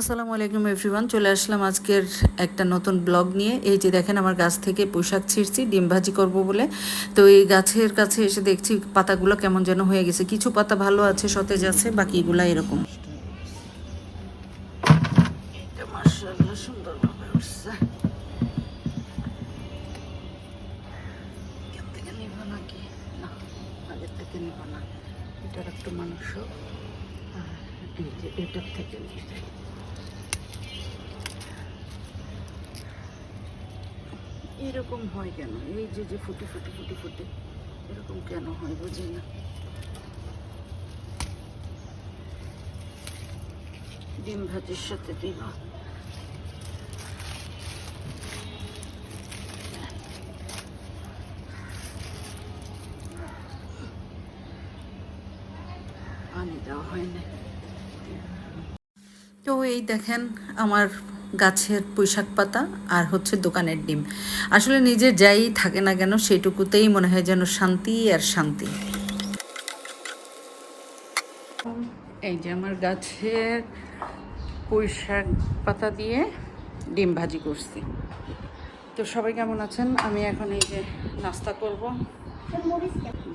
আসসালামু আলাইকুম এভরিওয়ান চলে আসলাম আজকের একটা নতুন ব্লগ নিয়ে। এই যে দেখেন, আমার গাছ থেকে পোশাক ছিঁড়ছি, ডিম ভাজি করব বলে। তো এই গাছের কাছে এসে দেখছি পাতাগুলো কেমন যেন হয়ে গেছে। কিছু পাতা ভালো আছে, সতেজ আছে, বাকিগুলো এরকম। এটা এখান থেকে নিব নাকি না আগের থেকে নিব না এটার একটু মাংস আর এই যে এটার থেকে নিয়ে যাই এরকম হয় কেন? এই যে যে ফুটে ফুটে ফুটে ফুটে, এরকম কেন হয় বুঝি না। ডিম ভাজির সাথে দিব। দেওয়া তো এই দেখেন, আমার গাছের পুঁইশাক পাতা আর হচ্ছে দোকানের ডিম। আসলে নিজে যাই থাকে না কেন সেটুকুতেই মনে হয় যেন শান্তি আর শান্তি। এই যে আমার গাছের পুঁইশাক পাতা দিয়ে ডিম ভাজি করছি। তো সবাই কেমন আছেন? আমি এখন এই যে নাস্তা করব।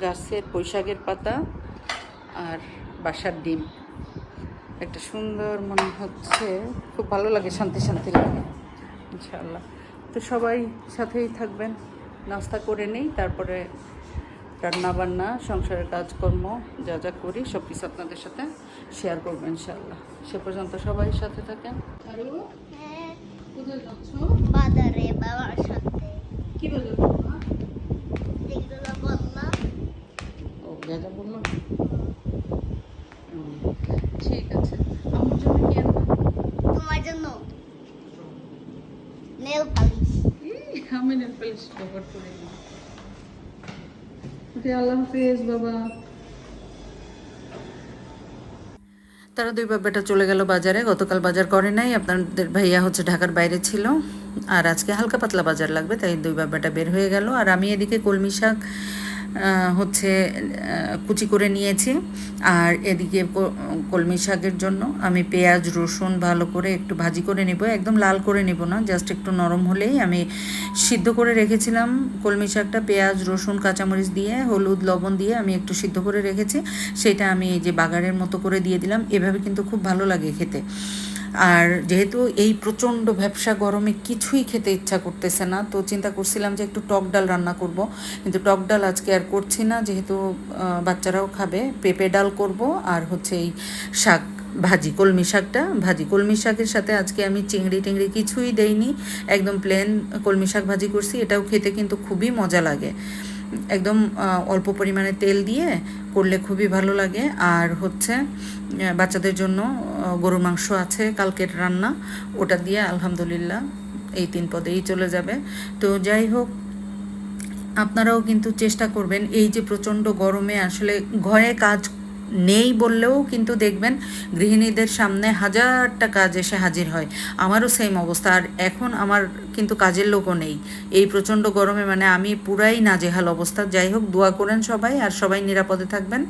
গাছের পুঁইশাকের পাতা আর বাসার ডিম। একটা সুন্দর মনে হচ্ছে। খুব ভালো লাগে শান্তি শান্তি লাগে ইনশাল্লাহ তো সবাই সাথেই থাকবেন নাস্তা করে নেই তারপরে রান্না বান্না সংসারের কাজকর্ম যা যা করি সব কিছু আপনাদের সাথে শেয়ার করব ইনশাল্লাহ সে পর্যন্ত সবাই সাথে থাকেন। হ্যাঁ। কোথায় যাচ্ছ? বাজারে বাবার সাথে। কি ও যা ঠিক আছে। আমার জন্য কি আনবা? তোমার জন্য। নেল পালিশ আমি নেল পালিশ ব্যবহার করি। ওকে আল্লাহ হাফিজ বাবা। তারা দুই বাবাটা চলে গেল বাজারে। গতকাল বাজার করে নাই। আপনাদের ভাইয়া হচ্ছে ঢাকার বাইরে ছিল। আর আজকে হালকা পাতলা বাজার লাগবে তাই দুই বাবাটা বের হয়ে গেল। আর আমি এদিকে কলমি শাক হচ্ছে কুচি করে নিয়েছি। আর এদিকে কলমি শাকের জন্য আমি পেঁয়াজ, রসুন ভালো করে একটু ভাজি করে নেব। একদম লাল করে নেব না, জাস্ট একটু নরম হলেই আমি সিদ্ধ করে রেখেছিলাম কলমি শাকটা, পেঁয়াজ, রসুন, কাঁচামরিচ দিয়ে, হলুদ, লবণ দিয়ে আমি একটু সিদ্ধ করে রেখেছি। সেটা আমি এই যে বাগারের মতো করে দিয়ে দিলাম। এভাবে কিন্তু খুব ভালো লাগে খেতে। আর যেহেতু এই প্রচণ্ড ব্যবসা গরমে কিছুই খেতে ইচ্ছা করতেছে না, তো চিন্তা করছিলাম যে একটু টক ডাল রান্না করব। কিন্তু টক ডাল আজকে আর করছি না, যেহেতু বাচ্চারাও খাবে। পেঁপে ডাল করব আর হচ্ছে এই শাক, ভাজি, কলমি শাকটা। ভাজি, কলমি শাকের সাথে আজকে আমি চিংড়ি টিংড়ি কিছুই দেইনি। একদম প্লেন কলমি শাক ভাজি করছি, এটাও খেতে কিন্তু খুবই মজা লাগে। একদম অল্প পরিমাণে তেল দিয়ে করলে খুবই ভালো লাগে। আর হচ্ছে বাচ্চাদের জন্য গরু মাংস আছে, কালকের রান্না। ওটা দিয়ে আলহামদুলিল্লাহ এই তিন পদেই চলে যাবে। তো যাই হোক, আপনারাও কিন্তু চেষ্টা করবেন। এই যে প্রচণ্ড গরমে আসলে ঘরে কাজ নেই বললেও কিন্তু দেখবেন গৃহিণীদের সামনে হাজারটা কাজ এসে হাজির হয়। আমারও সেম অবস্থা। আর এখন আমার কিন্তু কাজের লোকও নেই। এই প্রচণ্ড গরমে মানে আমি পুরাই নাজেহাল অবস্থা। যাই হোক, দোয়া করেন সবাই আর সবাই নিরাপদে থাকবেন,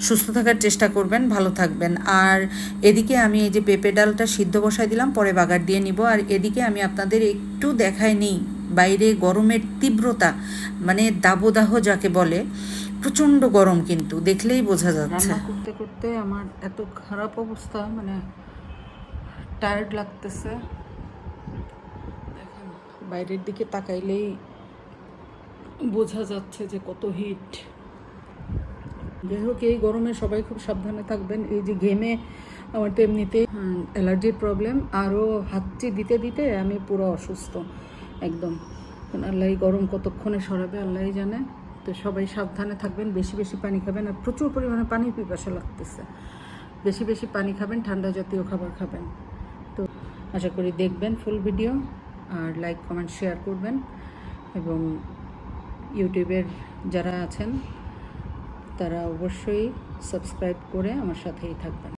সুস্থ থাকার চেষ্টা করবেন, ভালো থাকবেন। আর এদিকে আমি এই যে পেঁপে ডালটা সিদ্ধ বসাই দিলাম, পরে বাগার দিয়ে নিব। আর এদিকে আমি আপনাদের একটু দেখাই নিই। বাইরে গরমের তীব্রতা মানে দাবদাহ যাকে বলে প্রচণ্ড গরম কিন্তু দেখলেই বোঝা যাচ্ছে। রান্না করতে করতে আমার এত খারাপ অবস্থা মানে টায়ার্ড লাগতেছে। দেখেন বাইরের দিকে তাকাইলেই বোঝা যাচ্ছে যে কত হিট যাই হোক এই গরমে সবাই খুব সাবধানে থাকবেন। এই যে ঘেমে আমার তো এমনিতেই অ্যালার্জির প্রবলেম আরও হাতচি দিতে দিতে আমি পুরো অসুস্থ একদম। আল্লাহ গরম কতক্ষণে সরাবে আল্লাহই জানে। তো সবাই সাবধানে থাকবেন, বেশি বেশি পানি খাবেন আর প্রচুর পরিমাণে পানি পিপাসা লাগতেছে। বেশি বেশি পানি খাবেন, ঠান্ডা জাতীয় খাবার খাবেন। তো আশা করি দেখবেন ফুল ভিডিও আর লাইক কমেন্ট শেয়ার করবেন। এবং ইউটিউবের যারা আছেন, তারা অবশ্যই সাবস্ক্রাইব করে আমার সাথেই থাকবেন।